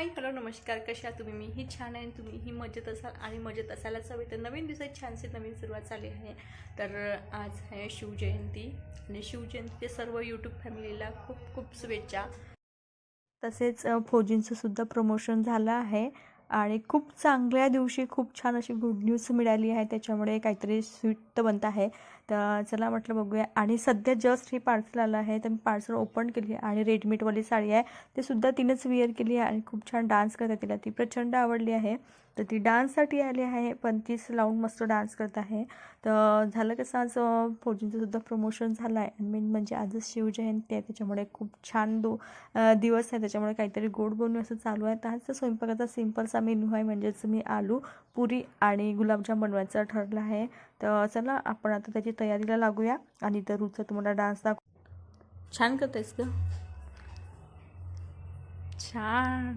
Hi hello नमस्कार कशा आहात तुम्ही? मी ही छान आहे तुम्ही ही मजेत असाल आणि मजेत असायलाच हवी. तर नवीन दिवसात छानसे नवीन सुरुवात झाली आहे. तर आज आहे शिवजयंती आणि शिवजयंतीचे सर्व यूट्यूब फॅमिलीला खूप खूप शुभेच्छा. तसेच फौजींचं सुद्धा प्रमोशन झालं आहे. आणि खूप चांगल्या दिवशी खूप छान अशी गुड न्यूज मिळाली आहे. त्याच्यामुळे काहीतरी स्वीट तर बनत आहे. तर चला म्हटलं बघूया. आणि सध्या जस्ट हे पार्सल आलं आहे. तर मी पार्सल ओपन केली आहे आणि रेडमेडवाली साडी आहे. ते सुद्धा तिनंच वेअर केली आहे आणि खूप छान डान्स करते तिला. ती प्रचंड आवडली आहे. तर ती डान्ससाठी आली आहे पण तीच लावून मस्त डान्स करत आहे. तर झालं कसं आज अ, प्रमोशन झालं आहे आणि मेन म्हणजे आजच शिवजयंती आहे त्याच्यामुळे खूप छान दो दिवस आहे. त्याच्यामुळे काहीतरी गोड बनवून असं चालू आहे. तर आजचा स्वयंपाकाचा सिम्पलचा मेनू आहे म्हणजेच मी आलू पुरी आणि गुलाबजाम बनवायचं ठरलं आहे. तर चला आपण आता त्याची तयारीला लागूया आणि तर रुचा तुम्हाला डान्स दाखव छान करतायस ग. छान.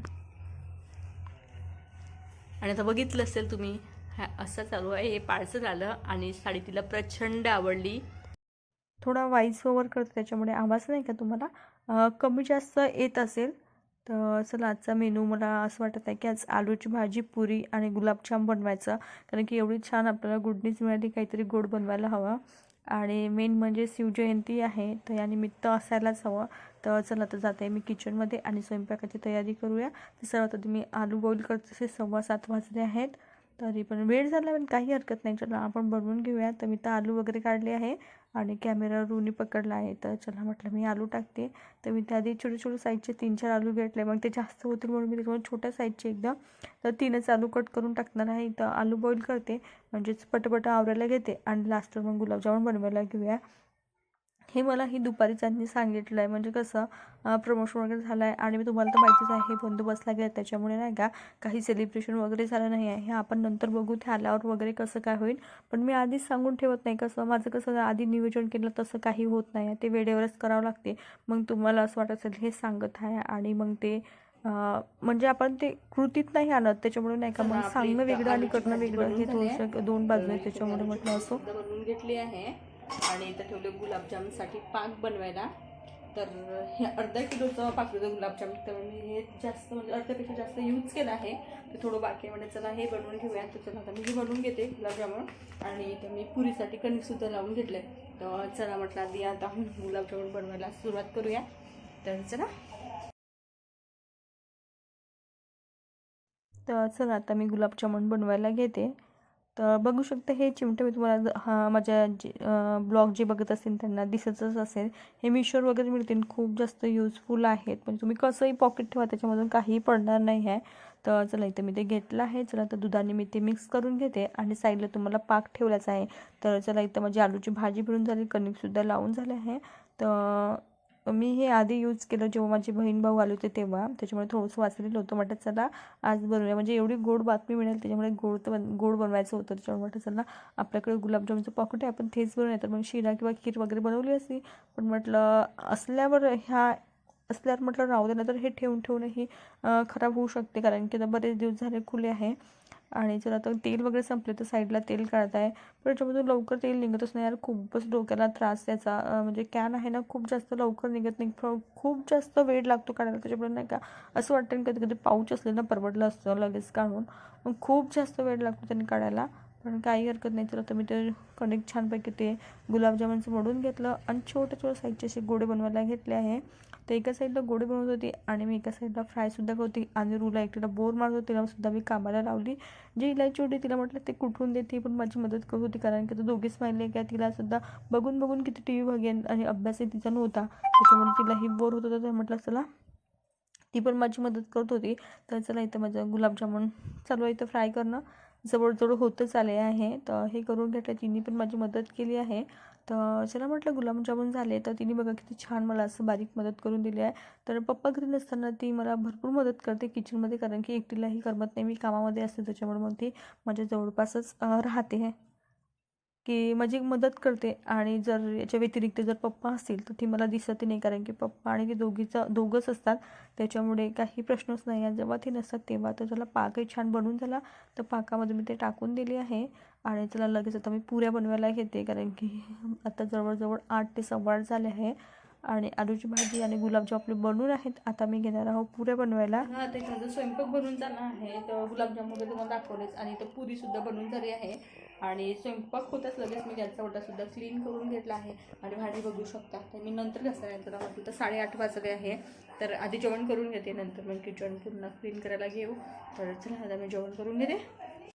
आणि आता बघितलं असेल तुम्ही हा असं चालू आहे. हे पार्सल आलं आणि साडी तिला प्रचंड आवडली. थोडा वाईस ओव्हर करतो त्याच्यामुळे आवाज नाही का तुम्हाला? कमी जास्त येत असेल तर चला आजचा मेनू मला असं वाटत आहे की आज आलूची भाजी पुरी आणि गुलाबजाम बनवायचं. कारण की एवढी छान आपल्याला गुडनीच मिळाली काहीतरी गोड बनवायला हवं. आणि मेन म्हणजे शिवजयंती आहे तर या निमित्त असायलाच हवं. तर चला तर जाते मी किचनमध्ये आणि स्वयंपाकाची तयारी करूया. तर सर्वात आधी मी आलू बॉईल करत तसे सव्वा सात वाजले आहेत. तरी पण वेळ झाला पण काही हरकत नाही. चला आपण बनवून घेऊया. तर मी तर आलू वगैरे काढले आहे आणि कॅमेरा रुनी पकडला आहे. तर चला म्हटलं मी आलू टाकते. तर मी त्याआधी छोटे छोटे साईजचे तीन चार आलू घेतले. मग ते जास्त होतील म्हणून मी त्याच्यामुळे छोट्या साईजचे एकदम तर तीनच आलू कट करून टाकणार आहे. तर आलू बॉईल करते. म्हणजेच पटपट आवरायला घेते. आणि लास्टवर मग गुलाबजामुन बनवायला घेऊया. हे मला ही दुपारी त्यांनी सांगितलं आहे म्हणजे कसं प्रमोशन वगैरे झालं आहे आणि मी तुम्हाला तर माहितीच आहे हे बंदोबस्तला गेला त्याच्यामुळे नाही का काही सेलिब्रेशन वगैरे झालं नाही आहे. हे आपण नंतर बघू ते आल्यावर वगैरे कसं काय होईल. पण मी आधीच सांगून ठेवत नाही कसं माझं कसं आधी नियोजन केलं तसं काही होत नाही आहे. ते वेळेवरच करावं लागते. मग तुम्हाला असं वाटत असेल हे सांगत आहे आणि मग ते म्हणजे आपण ते कृतीत नाही आणत. त्याच्यामुळे नाही का मग सांगणं वेगळं आणि करणं वेगळं. हे थोडंसं दोन बाजू आहे त्याच्यामुळे म्हटलं असो. घेतली आहे. आणि इथं ठेवले गुलाबजामसाठी पाक बनवायला. तर हे अर्धा किलोचं पाक गुलाबजाम तर मी हे जास्त म्हणजे अर्ध्यापेक्षा जास्त यूज केलं आहे. ते थोडं बाकी म्हणजे चला हे बनवून घेऊया तर चला आता मी हे बनवून घेते गुलाबजामुन. आणि इथं मी पुरीसाठी कणिकसुद्धा लावून घेतले. तर चला म्हटलं आधी आता गुलाबजामुन बनवायला सुरुवात करूया. तर चला. तर चला आता मी गुलाबजामुन बनवायला घेते. तर बघू शकता हे चिमटे मी तुम्हाला हा माझ्या जे ब्लॉग जे बघत असतील त्यांना दिसतच असेल. हे मिशोर वगैरे मिळतील. खूप जास्त यूजफुल आहेत. पण तुम्ही कसंही पॉकेट ठेवा त्याच्यामधून काहीही पडणार नाही आहे. तर चला इथं मी ते घेतलं आहे. चला तर दुधाने मी ते मिक्स करून घेते आणि साईडला तुम्हाला पाक ठेवलाच आहे. तर चला इथं माझी आलूची भाजी बनून झाली. कणिकसुद्धा लावून झाले आहे. तर मी हे आधी यूज केलं जेव्हा माझी बहीण भाऊ आले होते तेव्हा. त्याच्यामुळे थोडंसं वाचलेलं होतं. म्हटलं चला आज बनवूया. म्हणजे एवढी गोड बातमी मिळेल त्याच्यामुळे गोड तर बन गोड बनवायचं होतं. त्याच्यामुळे म्हटलं चला आपल्याकडे गुलाबजामचं पॉकेट आहे. आपण तेच बनवूया. तर मग शिरा किंवा खीर वगैरे बनवली असती. पण म्हटलं असल्यावर ह्या असल्यावर म्हटलं राहू दे. तर हे ठेवून ठेवूनही ही खराब होऊ शकते. कारण की आता बरेच दिवस झाले खुले आहे. आणि जर आता तेल वगैरे संपले तर साईडला तेल काढत आहे पण याच्यामधून लवकर तेल निघतच नाही यार. खूपच डोक्याला त्रास त्याचा. म्हणजे कॅन आहे ना खूप जास्त लवकर निघत नाही. फ- खूप जास्त वेळ लागतो काढायला त्याच्यामुळे नाही का? असं वाटतं कधी कधी पाऊच असले ना परवडलं असतं लगेच काढून. मग खूप जास्त वेळ लागतो त्यांनी काढायला. पण काही हरकत नाही. तर आता मी ते कणिक छानपैकी ते गुलाबजामुनचं मोडून घेतलं. आणि छोटे छोटे साईजचे असे गोडे बनवायला घेतले आहे. तर एका साईडला गोडे बनवत होती आणि मी एका साईडला फ्रायसुद्धा करत होती. आणि रूला एकटीला बोर मारत होती. तिला सुद्धा मी कामाला लावली. जी इलायची होती तिला म्हटलं ते कुठून देते? पण माझी मदत करत होती. कारण की तर दोघीच माहिले का तिला सुद्धा बघून बघून किती टी व्ही बघेन आणि अभ्यासही तिचा नव्हता. त्याच्यामुळे तिलाही बोर होत होता. तर म्हटलं चला ती पण माझी मदत करत होती. तर चला इथं माझं गुलाबजामुन चालू आहे. इथं फ्राय करणं. जवळजवळ होतच आले आहे. तर हे करून घेतलं तिने पण माझी मदत केली आहे. तर चला म्हटलं गुलाबजामुन झाले. तर तिने बघा किती छान मला असं बारीक मदत करून दिली आहे. तर पप्पा घरी नसताना ती मला भरपूर मदत करते किचनमध्ये कारण की एकटीलाही करमत नाही. मी कामामध्ये असते त्याच्यामुळे मग ती माझ्या जवळपासच राहते. की माझी मदत करते आणि जर याच्या व्यतिरिक्त जर पप्पा असतील तर ती मला दिसत नाही कारण की पप्पा आणि ती दोघीचं दोघंच असतात. त्याच्यामुळे काही प्रश्नच नाही. आहे जेव्हा ते नसतात तेव्हा तर त्याला पाकही छान बनवून झाला. तर पाकामध्ये मी ते टाकून दिले आहे. आणि त्याला लगेच आता मी पुऱ्या बनवायला घेते कारण की आता जवळजवळ आठ ते सव्वा झाले आहे. आणि आलूची भाजी आणि गुलाबजाम आपले बनून आहेत. आता मी घेणार आहोत पुऱ्या बनवायला. हा स्वयंपाक बनून जाणार आहे. तर गुलाबजाम वगैरे तुम्हाला दाखवलेच. आणि तर पुरीसुद्धा बनून झाली आहे. आणि स्वयंपाक होताच लगेच मी गॅसचा ओटासुद्धा क्लीन करून घेतला आहे. आणि भांडी बघू शकता. तर मी नंतर घासणार आहे. तर तर साडेआठ वाजले आहे. तर आधी जेवण करून घेते. नंतर मग किचन पूर्ण क्लीन करायला घेऊ. तर चला आता मी जेवण करून घेते.